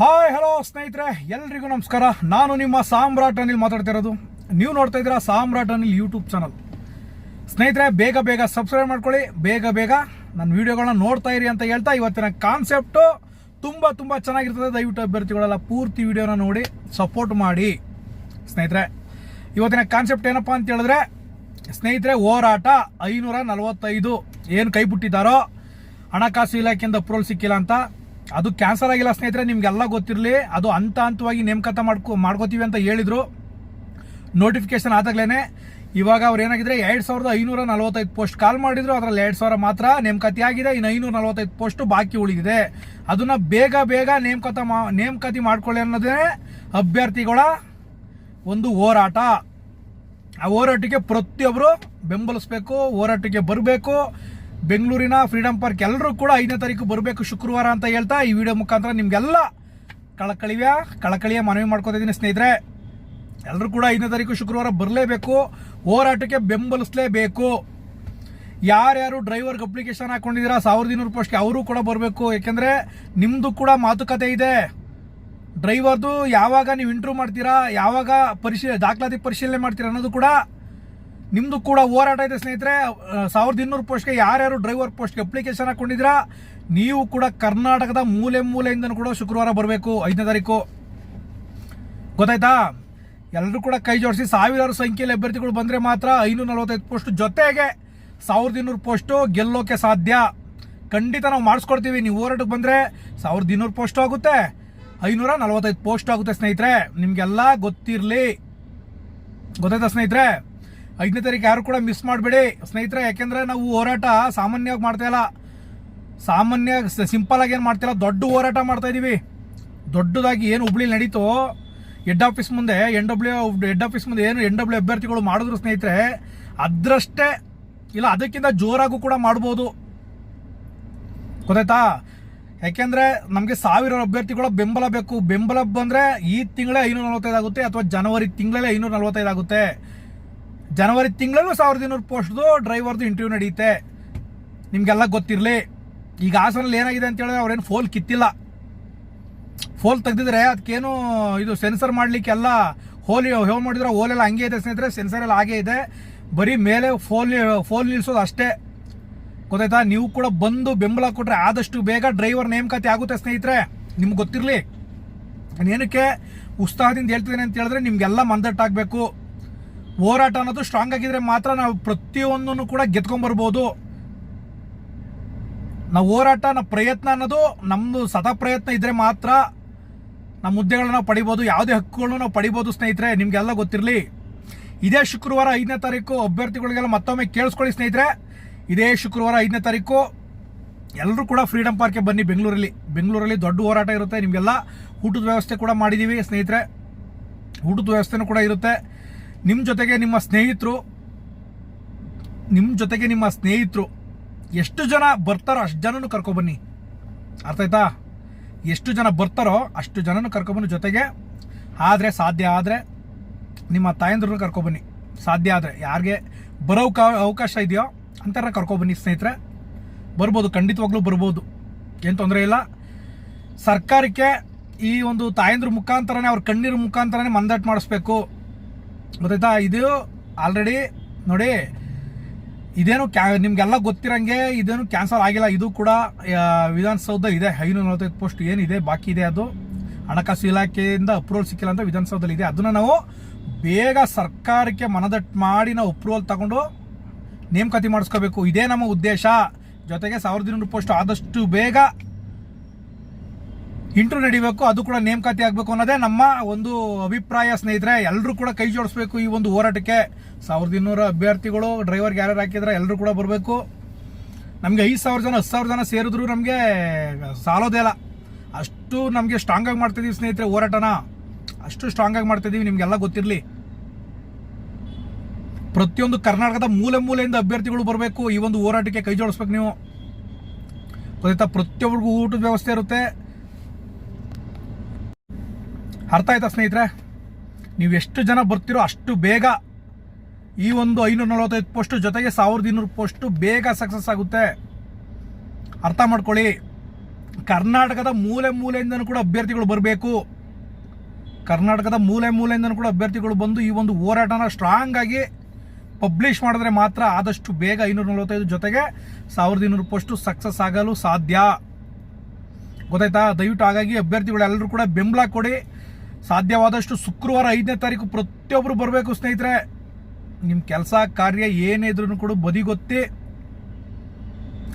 Hi, hello ಸ್ನೇಹಿತರೆ, ಎಲ್ರಿಗೂ ನಮಸ್ಕಾರ. ನಾನು ನಿಮ್ಮ ಸಾಮ್ರಾಟ್ ಅನಿಲ್ ಮಾತಾಡ್ತಿರೋದು. ನೀವು ನೋಡ್ತಾ ಇದ್ದೀರಾ ಸಾಮ್ರಾಟ್ ಅನಿಲ್ ಯೂಟ್ಯೂಬ್ ಚಾನಲ್ ಸ್ನೇಹಿತರೆ, ಬೇಗ ಬೇಗ ಸಬ್ಸ್ಕ್ರೈಬ್ ಮಾಡ್ಕೊಳ್ಳಿ. ಬೇಗ ಬೇಗ ನನ್ನ ವಿಡಿಯೋಗಳನ್ನ ನೋಡ್ತಾ ಇರಿ ಅಂತ ಹೇಳ್ತಾ ಇವತ್ತಿನ ಕಾನ್ಸೆಪ್ಟು ತುಂಬ ತುಂಬ ಚೆನ್ನಾಗಿರ್ತದೆ. ದಯವಿಟ್ಟು ಅಭ್ಯರ್ಥಿಗಳೆಲ್ಲ ಪೂರ್ತಿ ವಿಡಿಯೋನ ನೋಡಿ ಸಪೋರ್ಟ್ ಮಾಡಿ. ಸ್ನೇಹಿತರೆ, ಇವತ್ತಿನ ಕಾನ್ಸೆಪ್ಟ್ ಏನಪ್ಪಾ ಅಂತ ಹೇಳಿದ್ರೆ, ಸ್ನೇಹಿತರೆ, ಹೋರಾಟ ಐನೂರ ನಲವತ್ತೈದು. ಏನು ಕೈ ಬಿಟ್ಟಿದ್ದಾರೋ, ಹಣಕಾಸು ಇಲಾಖೆಯಿಂದ ಅಪ್ರೂವಲ್ ಸಿಕ್ಕಿಲ್ಲ ಅಂತ ಅದು ಕ್ಯಾನ್ಸಲ್ ಆಗಿಲ್ಲ ಸ್ನೇಹಿತರೆ, ನಿಮ್ಗೆಲ್ಲ ಗೊತ್ತಿರಲಿ. ಅದು ಹಂತ ಹಂತವಾಗಿ ನೇಮಕಾತ ಮಾಡ್ಕೊ ಮಾಡ್ಕೋತೀವಿ ಅಂತ ಹೇಳಿದ್ರು. ನೋಟಿಫಿಕೇಶನ್ ಆದಾಗಲೇ ಇವಾಗ ಅವ್ರು ಏನಾಗಿದ್ರೆ ಎರಡ್ ಸಾವಿರದ ಐನೂರ ನಲವತ್ತೈದು ಪೋಸ್ಟ್ ಕಾಲ್ ಮಾಡಿದ್ರು. ಅದರಲ್ಲಿ ಎರಡು ಸಾವಿರ ಮಾತ್ರ ನೇಮಕಾತಿ ಆಗಿದೆ. ಇನ್ನು ಐನೂರ ನಲವತ್ತೈದು ಪೋಸ್ಟ್ ಬಾಕಿ ಉಳಿದಿದೆ. ಅದನ್ನ ಬೇಗ ಬೇಗ ನೇಮಕಾತ ಮಾ ನೇಮಕಾತಿ ಮಾಡ್ಕೊಳ್ಳಿ ಅನ್ನೋದೇ ಅಭ್ಯರ್ಥಿಗಳ ಒಂದು ಹೋರಾಟ. ಆ ಹೋರಾಟಕ್ಕೆ ಪ್ರತಿಯೊಬ್ಬರು ಬೆಂಬಲಿಸಬೇಕು, ಹೋರಾಟಕ್ಕೆ ಬರಬೇಕು. ಬೆಂಗಳೂರಿನ ಫ್ರೀಡಂ ಪಾರ್ಕ್ ಎಲ್ಲರೂ ಕೂಡ ಐದನೇ ತಾರೀಕು ಬರಬೇಕು ಶುಕ್ರವಾರ ಅಂತ ಹೇಳ್ತಾ ಈ ವಿಡಿಯೋ ಮುಖಾಂತರ ನಿಮಗೆಲ್ಲ ಕಳಕಳಿಯ ಕಳಕಳಿಯ ಮನವಿ ಮಾಡ್ಕೊತಿದ್ದೀನಿ ಸ್ನೇಹಿತರೆ. ಎಲ್ಲರೂ ಕೂಡ ಐದನೇ ತಾರೀಕು ಶುಕ್ರವಾರ ಬರಲೇಬೇಕು. ಹೋರಾಟಕ್ಕೆ ಬೆಂಬಲಿಸಲೇಬೇಕು. ಯಾರ್ಯಾರು ಡ್ರೈವರ್ಗೆ ಅಪ್ಲಿಕೇಶನ್ ಹಾಕೊಂಡಿದ್ದೀರಾ, ಸಾವಿರದ ಇನ್ನೂರು ಪೋಸ್ಟ್ಗೆ ಅವರು ಕೂಡ ಬರಬೇಕು. ಏಕೆಂದರೆ ನಿಮ್ಮದು ಕೂಡ ಮಾತುಕತೆ ಇದೆ. ಡ್ರೈವರ್ದು ಯಾವಾಗ ನೀವು ಇಂಟ್ರೂ ಮಾಡ್ತೀರಾ, ಯಾವಾಗ ಪರಿಶೀಲ ದಾಖಲಾತಿ ಪರಿಶೀಲನೆ ಮಾಡ್ತೀರಾ ಅನ್ನೋದು ಕೂಡ ನಿಮ್ಮದು ಕೂಡ ಹೋರಾಟ ಇದೆ ಸ್ನೇಹಿತರೆ. ಸಾವಿರದ ಇನ್ನೂರು ಪೋಸ್ಟ್ಗೆ ಯಾರ್ಯಾರು ಡ್ರೈವರ್ ಪೋಸ್ಟ್ಗೆ ಅಪ್ಲಿಕೇಶನ್ ಹಾಕೊಂಡಿದ್ದೀರಾ? ನೀವು ಕೂಡ ಕರ್ನಾಟಕದ ಮೂಲೆ ಮೂಲೆಯಿಂದ ಕೂಡ ಶುಕ್ರವಾರ ಬರಬೇಕು, ಐದನೇ ತಾರೀಕು. ಗೊತ್ತಾಯ್ತಾ? ಎಲ್ಲರೂ ಕೂಡ ಕೈ ಜೋಡಿಸಿ ಸಾವಿರಾರು ಸಂಖ್ಯೆಯಲ್ಲಿ ಅಭ್ಯರ್ಥಿಗಳು ಬಂದರೆ ಮಾತ್ರ ಐನೂರ ನಲವತ್ತೈದು ಪೋಸ್ಟ್ ಜೊತೆಗೆ ಸಾವಿರದ ಇನ್ನೂರು ಪೋಸ್ಟು ಗೆಲ್ಲೋಕೆ ಸಾಧ್ಯ. ಖಂಡಿತ ನಾವು ಮಾಡಿಸ್ಕೊಡ್ತೀವಿ. ನೀವು ಹೋರಾಟಕ್ಕೆ ಬಂದರೆ ಸಾವಿರದ ಇನ್ನೂರು ಪೋಸ್ಟ್ ಆಗುತ್ತೆ. ಐನೂರ ನಲವತ್ತೈದು ಪೋಸ್ಟ್ ಆಗುತ್ತೆ ಸ್ನೇಹಿತರೆ. ನಿಮಗೆಲ್ಲ ಗೊತ್ತಿರಲಿ. ಗೊತ್ತಾಯ್ತಾ ಸ್ನೇಹಿತರೆ? ಐದನೇ ತಾರೀಕು ಯಾರು ಕೂಡ ಮಿಸ್ ಮಾಡಬೇಡಿ. ಸ್ನೇಹಿತರೆ, ಯಾಕೆಂದ್ರೆ ನಾವು ಹೋರಾಟ ಸಾಮಾನ್ಯವಾಗಿ ಮಾಡ್ತಾ ಇಲ್ಲ. ಸಾಮಾನ್ಯ ಸಿಂಪಲ್ ಆಗಿ ಏನು ಮಾಡ್ತಿಲ್ಲ ದೊಡ್ಡ ಹೋರಾಟ ಮಾಡ್ತಾ ಇದೀವಿ. ದೊಡ್ಡದಾಗಿ ಏನು ಹುಬ್ಳಿ ನಡೀತೋ ಹೆಡ್ ಆಫೀಸ್ ಮುಂದೆ ಎನ್ ಡಬ್ಲ್ಯೂ ಹೆಡ್ ಆಫೀಸ್ ಮುಂದೆ ಏನು ಎನ್ ಡಬ್ಲ್ಯೂ ಅಭ್ಯರ್ಥಿಗಳು ಮಾಡಿದ್ರು ಸ್ನೇಹಿತರೆ, ಅದರಷ್ಟೇ, ಇಲ್ಲ, ಅದಕ್ಕಿಂತ ಜೋರಾಗೂ ಕೂಡ ಮಾಡ್ಬೋದು. ಗೊತ್ತಾಯ್ತಾ? ಯಾಕೆಂದ್ರೆ ನಮಗೆ ಸಾವಿರ ಅಭ್ಯರ್ಥಿಗಳ ಬೆಂಬಲ ಬೇಕು. ಬೆಂಬಲ ಬಂದರೆ ಈ ತಿಂಗಳೇ ಐನೂರ ನಲವತ್ತೈದು ಆಗುತ್ತೆ ಅಥವಾ ಜನವರಿ ತಿಂಗಳಲ್ಲೇ ಐನೂರ ನಲವತ್ತೈದು ಆಗುತ್ತೆ. ಜನವರಿ ತಿಂಗಳಲ್ಲೂ ಸಾವಿರದ ಇನ್ನೂರು ಪೋಸ್ಟ್ದು ಡ್ರೈವರ್ದು ಇಂಟರ್ವ್ಯೂ ನಡೆಯುತ್ತೆ ನಿಮಗೆಲ್ಲ ಗೊತ್ತಿರಲಿ. ಈಗ ಹಾಸನಲ್ಲಿ ಏನಾಗಿದೆ ಅಂತ ಹೇಳಿದ್ರೆ ಅವ್ರೇನು ಫೋಲ್ ಕಿತ್ತಿಲ್ಲ. ಫೋಲ್ ತೆಗೆದಿದ್ರೆ ಅದಕ್ಕೇನು ಇದು ಸೆನ್ಸರ್ ಮಾಡಲಿಕ್ಕೆಲ್ಲ ಹೋಲಿ ಹೋಲ್ ಮಾಡಿದ್ರೆ ಹೋಲೆಲ್ಲ ಹಂಗೆ ಇದೆ ಸ್ನೇಹಿತರೆ, ಸೆನ್ಸರ್ ಎಲ್ಲ ಹಾಗೆ ಇದೆ. ಬರೀ ಮೇಲೆ ಫೋಲ್ ಫೋಲ್ ನಿಲ್ಲಿಸೋದು ಅಷ್ಟೇ. ಗೊತ್ತಾಯ್ತಾ? ನೀವು ಕೂಡ ಬಂದು ಬೆಂಬಲ ಕೊಟ್ಟರೆ ಆದಷ್ಟು ಬೇಗ ಡ್ರೈವರ್ ನೇಮಕಾತಿ ಆಗುತ್ತೆ ಸ್ನೇಹಿತರೆ. ನಿಮ್ಗೆ ಗೊತ್ತಿರಲಿ. ನಾನು ಏನಕ್ಕೆ ಉತ್ಸಾಹದಿಂದ ಹೇಳ್ತಿದ್ದೇನೆ ಅಂತ ಹೇಳಿದ್ರೆ ನಿಮಗೆಲ್ಲ ಮಂದಟ್ಟಾಗಬೇಕು. ಹೋರಾಟ ಅನ್ನೋದು ಸ್ಟ್ರಾಂಗ್ ಆಗಿದ್ರೆ ಮಾತ್ರ ನಾವು ಪ್ರತಿಯೊಂದನ್ನು ಕೂಡ ಗೆದ್ಕೊಂಡ್ಬರ್ಬೋದು ನಾವು ಹೋರಾಟ ನಮ್ಮ ಪ್ರಯತ್ನ ಅನ್ನೋದು ನಮ್ಮದು ಸದಾ ಪ್ರಯತ್ನ ಇದ್ರೆ ಮಾತ್ರ ನಮ್ಮ ಹುದ್ದೆಗಳನ್ನ ನಾವು ಪಡಿಬೋದು, ಯಾವುದೇ ಹಕ್ಕುಗಳನ್ನು ನಾವು ಪಡಿಬೋದು ಸ್ನೇಹಿತರೆ, ನಿಮಗೆಲ್ಲ ಗೊತ್ತಿರಲಿ. ಇದೇ ಶುಕ್ರವಾರ ಐದನೇ ತಾರೀಕು ಅಭ್ಯರ್ಥಿಗಳಿಗೆಲ್ಲ ಮತ್ತೊಮ್ಮೆ ಕೇಳಿಸ್ಕೊಳ್ಳಿ ಸ್ನೇಹಿತರೆ. ಇದೇ ಶುಕ್ರವಾರ ಐದನೇ ತಾರೀಕು ಎಲ್ಲರೂ ಕೂಡ ಫ್ರೀಡಂ ಪಾರ್ಕ್ಗೆ ಬನ್ನಿ ಬೆಂಗಳೂರಲ್ಲಿ. ಬೆಂಗಳೂರಲ್ಲಿ ದೊಡ್ಡ ಹೋರಾಟ ಇರುತ್ತೆ, ನಿಮಗೆಲ್ಲ ಊಟದ ವ್ಯವಸ್ಥೆ ಕೂಡ ಮಾಡಿದ್ದೀವಿ ಸ್ನೇಹಿತರೆ. ಊಟದ ವ್ಯವಸ್ಥೆನೂ ಕೂಡ ಇರುತ್ತೆ. ನಿಮ್ಮ ಜೊತೆಗೆ ನಿಮ್ಮ ಸ್ನೇಹಿತರು ನಿಮ್ಮ ಜೊತೆಗೆ ನಿಮ್ಮ ಸ್ನೇಹಿತರು ಎಷ್ಟು ಜನ ಬರ್ತಾರೋ ಅಷ್ಟು ಜನನು ಕರ್ಕೊಬನ್ನಿ ಅರ್ಥ ಆಯ್ತಾ? ಎಷ್ಟು ಜನ ಬರ್ತಾರೋ ಅಷ್ಟು ಜನನು ಕರ್ಕೊಬನ್ನಿ ಜೊತೆಗೆ. ಆದರೆ, ಸಾಧ್ಯ ಆದರೆ ನಿಮ್ಮ ತಾಯಂದ್ರನ್ನು ಕರ್ಕೊಬನ್ನಿ ಸಾಧ್ಯ ಆದರೆ. ಯಾರಿಗೆ ಬರೋ ಅವಕಾಶ ಇದೆಯೋ ಅಂತಾರ ಕರ್ಕೊಬನ್ನಿ ಸ್ನೇಹಿತರೆ. ಬರ್ಬೋದು, ಖಂಡಿತವಾಗ್ಲೂ ಬರ್ಬೋದು. ಏನು ತೊಂದರೆ ಇಲ್ಲ. ಸರ್ಕಾರಕ್ಕೆ ಈ ಒಂದು ತಾಯಂದ್ರ ಮುಖಾಂತರನೇ, ಅವ್ರ ಕಣ್ಣೀರ ಮುಖಾಂತರನೇ ಮಂದಾಟ ಮಾಡಿಸ್ಬೇಕು. ಗೊತ್ತಾಯ್ತಾ? ಇದು ಆಲ್ರೆಡಿ ನೋಡಿ, ಇದೇನು ಕ್ಯಾ, ನಿಮ್ಗೆಲ್ಲ ಗೊತ್ತಿರಂಗೆ ಇದೇನು ಕ್ಯಾನ್ಸಲ್ ಆಗಿಲ್ಲ. ಇದು ಕೂಡ ವಿಧಾನಸೌಧ ಇದೆ. ಐನೂರ ನಲವತ್ತೈದು ಪೋಸ್ಟ್ ಏನಿದೆ, ಬಾಕಿ ಇದೆ ಅದು. ಹಣಕಾಸು ಇಲಾಖೆಯಿಂದ ಅಪ್ರೂವಲ್ ಸಿಕ್ಕಿಲ್ಲ ಅಂತ ವಿಧಾನಸೌಧದಲ್ಲಿ ಇದೆ. ಅದನ್ನ ನಾವು ಬೇಗ ಸರ್ಕಾರಕ್ಕೆ ಮನದಟ್ಟು ಮಾಡಿ ನಾವು ಅಪ್ರೂವಲ್ ತಗೊಂಡು ನೇಮಕತಿ ಮಾಡಿಸ್ಕೋಬೇಕು. ಇದೇ ನಮ್ಮ ಉದ್ದೇಶ. ಜೊತೆಗೆ ಸಾವಿರದ ಇನ್ನೂರು ಪೋಸ್ಟ್ ಆದಷ್ಟು ಬೇಗ ಇಂಟ್ರ್ಯೂ ನಡಿಬೇಕು, ಅದು ಕೂಡ ನೇಮಕಾತಿ ಆಗಬೇಕು ಅನ್ನೋದೇ ನಮ್ಮ ಒಂದು ಅಭಿಪ್ರಾಯ ಸ್ನೇಹಿತರೆ. ಎಲ್ಲರೂ ಕೂಡ ಕೈ ಜೋಡಿಸ್ಬೇಕು ಈ ಒಂದು ಹೋರಾಟಕ್ಕೆ. ಸಾವಿರದ ಇನ್ನೂರು ಅಭ್ಯರ್ಥಿಗಳು ಡ್ರೈವರ್ಗೆ ಯಾರ್ಯಾರು ಹಾಕಿದ್ರೆ ಎಲ್ಲರೂ ಕೂಡ ಬರಬೇಕು. ನಮಗೆ ಐದು ಸಾವಿರ ಜನ, ಹತ್ತು ಸಾವಿರ ಜನ ಸೇರಿದ್ರು ನಮಗೆ ಸಾಲೋದೇ ಇಲ್ಲ. ಅಷ್ಟು ನಮಗೆ ಸ್ಟ್ರಾಂಗ್ ಆಗಿ ಮಾಡ್ತಿದೀವಿ ಸ್ನೇಹಿತರೆ ಹೋರಾಟನ. ಅಷ್ಟು ಸ್ಟ್ರಾಂಗ್ ಆಗಿ ಮಾಡ್ತಿದೀವಿ, ನಿಮಗೆಲ್ಲ ಗೊತ್ತಿರಲಿ. ಪ್ರತಿಯೊಂದು ಕರ್ನಾಟಕದ ಮೂಲೆ ಮೂಲೆಯಿಂದ ಅಭ್ಯರ್ಥಿಗಳು ಬರಬೇಕು. ಈ ಒಂದು ಹೋರಾಟಕ್ಕೆ ಕೈ ಜೋಡಿಸ್ಬೇಕು ನೀವು. ಗೊತ್ತಾಯ್ತಾ? ಪ್ರತಿಯೊಬ್ಬರಿಗೂ ಊಟದ ವ್ಯವಸ್ಥೆ ಇರುತ್ತೆ. ಅರ್ಥ ಆಯ್ತಾ ಸ್ನೇಹಿತರೆ? ನೀವು ಎಷ್ಟು ಜನ ಬರ್ತೀರೋ ಅಷ್ಟು ಬೇಗ ಈ ಒಂದು ಐನೂರ ನಲವತ್ತೈದು ಪೋಸ್ಟ್ ಜೊತೆಗೆ ಸಾವಿರದ ಇನ್ನೂರು ಪೋಸ್ಟು ಬೇಗ ಸಕ್ಸಸ್ ಆಗುತ್ತೆ. ಅರ್ಥ ಮಾಡ್ಕೊಳ್ಳಿ. ಕರ್ನಾಟಕದ ಮೂಲೆ ಮೂಲೆಯಿಂದನೂ ಕೂಡ ಅಭ್ಯರ್ಥಿಗಳು ಬರಬೇಕು. ಕರ್ನಾಟಕದ ಮೂಲೆ ಮೂಲೆಯಿಂದನೂ ಕೂಡ ಅಭ್ಯರ್ಥಿಗಳು ಬಂದು ಈ ಒಂದು ಹೋರಾಟನ ಸ್ಟ್ರಾಂಗ್ ಆಗಿ ಪಬ್ಲಿಷ್ ಮಾಡಿದ್ರೆ ಮಾತ್ರ ಆದಷ್ಟು ಬೇಗ ಐನೂರ ನಲವತ್ತೈದು ಜೊತೆಗೆ ಸಾವಿರದ ಇನ್ನೂರು ಪೋಸ್ಟು ಸಕ್ಸಸ್ ಆಗಲು ಸಾಧ್ಯ. ಗೊತ್ತಾಯ್ತಾ? ದಯವಿಟ್ಟು ಹಾಗಾಗಿ ಅಭ್ಯರ್ಥಿಗಳೆಲ್ಲರೂ ಕೂಡ ಬೆಂಬಲ ಕೊಡಿ. ಸಾಧ್ಯವಾದಷ್ಟು ಶುಕ್ರವಾರ ಐದನೇ ತಾರೀಕು ಪ್ರತಿಯೊಬ್ಬರು ಬರಬೇಕು, ಸ್ನೇಹಿತರೆ. ನಿಮ್ಮ ಕೆಲಸ, ಕಾರ್ಯ ಏನೇ ಇದ್ರೂ ಕೂಡ ಬದಿಗೊತ್ತಿ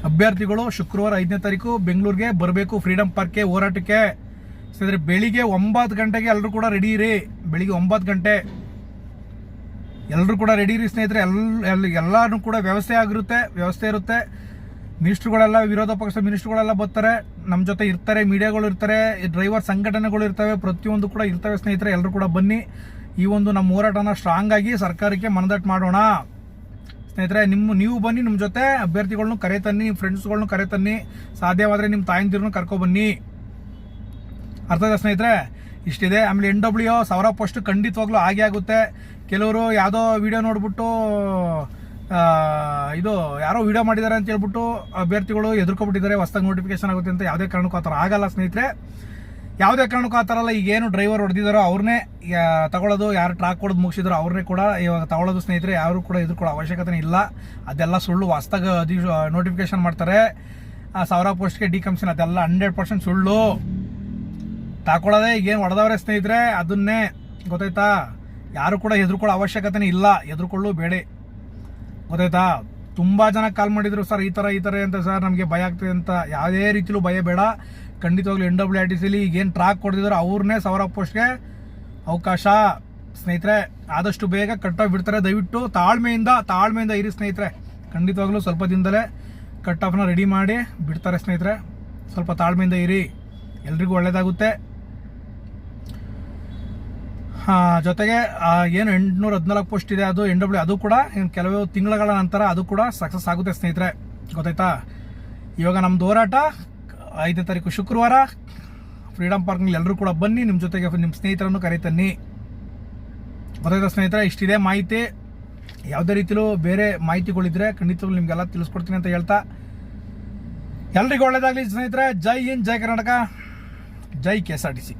ಅಭ್ಯರ್ಥಿಗಳು ಶುಕ್ರವಾರ ಐದನೇ ತಾರೀಕು ಬೆಂಗಳೂರಿಗೆ ಬರಬೇಕು ಫ್ರೀಡಮ್ ಪಾರ್ಕ್ಗೆ ಹೋರಾಟಕ್ಕೆ. ಸ್ನೇಹಿತರೆ, ಬೆಳಿಗ್ಗೆ ಒಂಬತ್ತು ಗಂಟೆಗೆ ಎಲ್ಲರೂ ಕೂಡ ರೆಡಿ ಇರಿ. ಬೆಳಿಗ್ಗೆ ಒಂಬತ್ತು ಗಂಟೆ ಎಲ್ಲರೂ ಕೂಡ ರೆಡಿ ಇರಿ, ಸ್ನೇಹಿತರೆ. ಎಲ್ಲ ಎಲ್ಲ ಎಲ್ಲಾನು ಕೂಡ ವ್ಯವಸ್ಥೆ ಆಗಿರುತ್ತೆ, ವ್ಯವಸ್ಥೆ ಇರುತ್ತೆ. ಮಿನಿಸ್ಟ್ರುಗಳೆಲ್ಲ, ವಿರೋಧ ಪಕ್ಷ ಮಿನಿಸ್ಟ್ರುಗಳೆಲ್ಲ ಬರ್ತಾರೆ. ನಮ್ಮ ಜೊತೆ ಇರ್ತಾರೆ, ಮೀಡಿಯಾಗಳು ಇರ್ತಾರೆ, ಡ್ರೈವರ್ ಸಂಘಟನೆಗಳು ಇರ್ತವೆ, ಪ್ರತಿಯೊಂದು ಕೂಡ ಇರ್ತವೆ ಸ್ನೇಹಿತರೆ ಎಲ್ಲರೂ ಕೂಡ ಬನ್ನಿ. ಈ ಒಂದು ನಮ್ಮ ಹೋರಾಟನ ಸ್ಟ್ರಾಂಗ್ ಆಗಿ ಸರ್ಕಾರಕ್ಕೆ ಮನದಟ್ಟು ಮಾಡೋಣ. ಸ್ನೇಹಿತರೆ, ನಿಮ್ಮ, ನೀವು ಬನ್ನಿ ನಿಮ್ಮ ಜೊತೆ ಅಭ್ಯರ್ಥಿಗಳನ್ನೂ ಕರೆ ತನ್ನಿ, ನಿಮ್ಮ ಕರೆ ತನ್ನಿ. ಸಾಧ್ಯವಾದರೆ ನಿಮ್ಮ ತಾಯಂದಿರನ್ನು ಕರ್ಕೊಬನ್ನಿ ಅರ್ಥ ಆಯ್ತಾ ಸ್ನೇಹಿತರೆ? ಇಷ್ಟಿದೆ. ಆಮೇಲೆ ಎನ್ ಡಬ್ಲ್ಯೂ ಸಾವಿರ ಪೋಸ್ಟ್ ಖಂಡಿತವಾಗ್ಲೂ ಹಾಗೆ ಆಗುತ್ತೆ. ಕೆಲವರು ಯಾವುದೋ ವಿಡಿಯೋ ನೋಡ್ಬಿಟ್ಟು ಇದು ಯಾರೋ ವಿಡಿಯೋ ಮಾಡಿದ್ದಾರೆ ಅಂತ ಹೇಳ್ಬಿಟ್ಟು ಅಭ್ಯರ್ಥಿಗಳು ಎದುರ್ಕೊಬಿಟ್ಟಿದ್ದಾರೆ. ಹೊಸ್ದಾಗಿ ನೋಟಿಫಿಕೇಶನ್ ಆಗುತ್ತೆ ಅಂತ ಯಾವುದೇ ಕಾರಣಕ್ಕೂ ಆ ಥರ ಆಗಲ್ಲ ಸ್ನೇಹಿತರೆ. ಯಾವುದೇ ಕಾರಣಕ್ಕೂ ಆ ಥರ ಅಲ್ಲ ಈಗೇನು ಡ್ರೈವರ್ ಹೊಡೆದಿದ್ದಾರೋ ಅವ್ರನ್ನೇ ತಗೊಳ್ಳೋದು, ಯಾರು ಟ್ರಾಕ್ ಕೊಡೋದು ಮುಗಿಸಿದ್ರು ಅವ್ರನ್ನೇ ಕೂಡ ಇವಾಗ ತಗೊಳ್ಳೋದು ಸ್ನೇಹಿತರೆ. ಯಾರು ಕೂಡ ಎದುರ್ಕೊಳ್ಳೋ ಅವಶ್ಯಕತೆ ಇಲ್ಲ. ಅದೆಲ್ಲ ಸುಳ್ಳು ಹೊಸ್ದಾಗಿ ನೋಟಿಫಿಕೇಶನ್ ಮಾಡ್ತಾರೆ. ಆ ಸಾವಿರ ಪೋಸ್ಟ್ಗೆ ಡಿ ಕಮಿಷನ್ ಅದೆಲ್ಲ ಹಂಡ್ರೆಡ್ ಪರ್ಸೆಂಟ್ ಸುಳ್ಳು. ತಾಕೊಳ್ಳೋದೇ ಈಗೇನು ಹೊಡೆದವ್ರೆ ಸ್ನೇಹಿತರೆ, ಅದನ್ನೇ ಗೊತ್ತಾಯ್ತಾ? ಯಾರು ಕೂಡ ಹೆದರ್ಕೊಳ್ಳೋ ಅವಶ್ಯಕತೆ ಇಲ್ಲ. ಹೆದರ್ಕೊಳ್ಳು ಬೇಡಿ. ಗೊತ್ತಾಯ್ತಾ? ತುಂಬಾ ಜನ ಕಾಲ್ ಮಾಡಿದ್ರು ಸರ್ ಈ ತರ ಈ ತರ ಅಂತ ಸರ್ ನಮಗೆ ಭಯ ಆಗ್ತದೆ ಅಂತ. ಯಾವುದೇ ರೀತಿಲೂ ಭಯ ಬೇಡ. ಖಂಡಿತವಾಗ್ಲೂ ಎನ್ ಡಬ್ಲ್ಯೂ ಆರ್ ಟಿ ಸಿಲಿ ಈಗೇನು ಟ್ರಾಕ್ ಕೊಡ್ತಿದ್ರು ಅವ್ರನ್ನೇ ಸಾವಿರ ಪೋಸ್ಟ್ಗೆ ಅವಕಾಶ. ಸ್ನೇಹಿತರೆ ಆದಷ್ಟು ಬೇಗ ಕಟ್ಟೋಗಿ ಬಿಡ್ತಾರೆ. ದಯವಿಟ್ಟು ತಾಳ್ಮೆಯಿಂದ ತಾಳ್ಮೆಯಿಂದ ಇರಿ ಸ್ನೇಹಿತರೆ. ಖಂಡಿತವಾಗ್ಲೂ ಸ್ವಲ್ಪ ದಿನದಲ್ಲೇ ಕಟ್ ಆಫ್ನ ರೆಡಿ ಮಾಡಿ ಬಿಡ್ತಾರೆ ಸ್ನೇಹಿತರೆ. ಸ್ವಲ್ಪ ತಾಳ್ಮೆಯಿಂದ ಇರಿ. ಎಲ್ರಿಗೂ ಒಳ್ಳೇದಾಗುತ್ತೆ. ಆ, ಜೊತೆಗೆ ಏನು ಎಂಟುನೂರ ಹದಿನಾಲ್ಕು ಪೋಸ್ಟ್ ಇದೆ, ಅದು ಎನ್ ಡಬ್ಲ್ಯೂ ಅದು ಕೂಡ ಕೆಲವು ತಿಂಗಳುಗಳ ನಂತರ ಅದು ಕೂಡ ಸಕ್ಸಸ್ ಆಗುತ್ತೆ ಸ್ನೇಹಿತರೆ. ಗೊತ್ತಾಯ್ತಾ? ಇವಾಗ ನಮ್ದು ಹೋರಾಟ, ಐದನೇ ತಾರೀಕು ಶುಕ್ರವಾರ. ಫ್ರೀಡಮ್ ಪಾರ್ಕ್ನಲ್ಲಿ ಎಲ್ಲರೂ ಕೂಡ ಬನ್ನಿ ನಿಮ್ಮ ಜೊತೆಗೆ ನಿಮ್ಮ ಸ್ನೇಹಿತರನ್ನು ಕರೀತನ್ನಿ. ಗೊತ್ತಾಯ್ತಾ ಸ್ನೇಹಿತರೆ? ಇಷ್ಟಿದೆ ಮಾಹಿತಿ. ಯಾವುದೇ ರೀತಿಲೂ ಬೇರೆ ಮಾಹಿತಿಗಳಿದ್ರೆ ಖಂಡಿತವಾಗ್ಲೂ ನಿಮಗೆಲ್ಲ ತಿಳಿಸ್ಕೊಡ್ತೀನಿ ಅಂತ ಹೇಳ್ತಾ. ಎಲ್ರಿಗೂ ಒಳ್ಳೇದಾಗಲಿ ಸ್ನೇಹಿತರೆ. ಜೈ ಹಿಂದ್, ಜೈ ಕರ್ನಾಟಕ. ಜೈ K S R T C.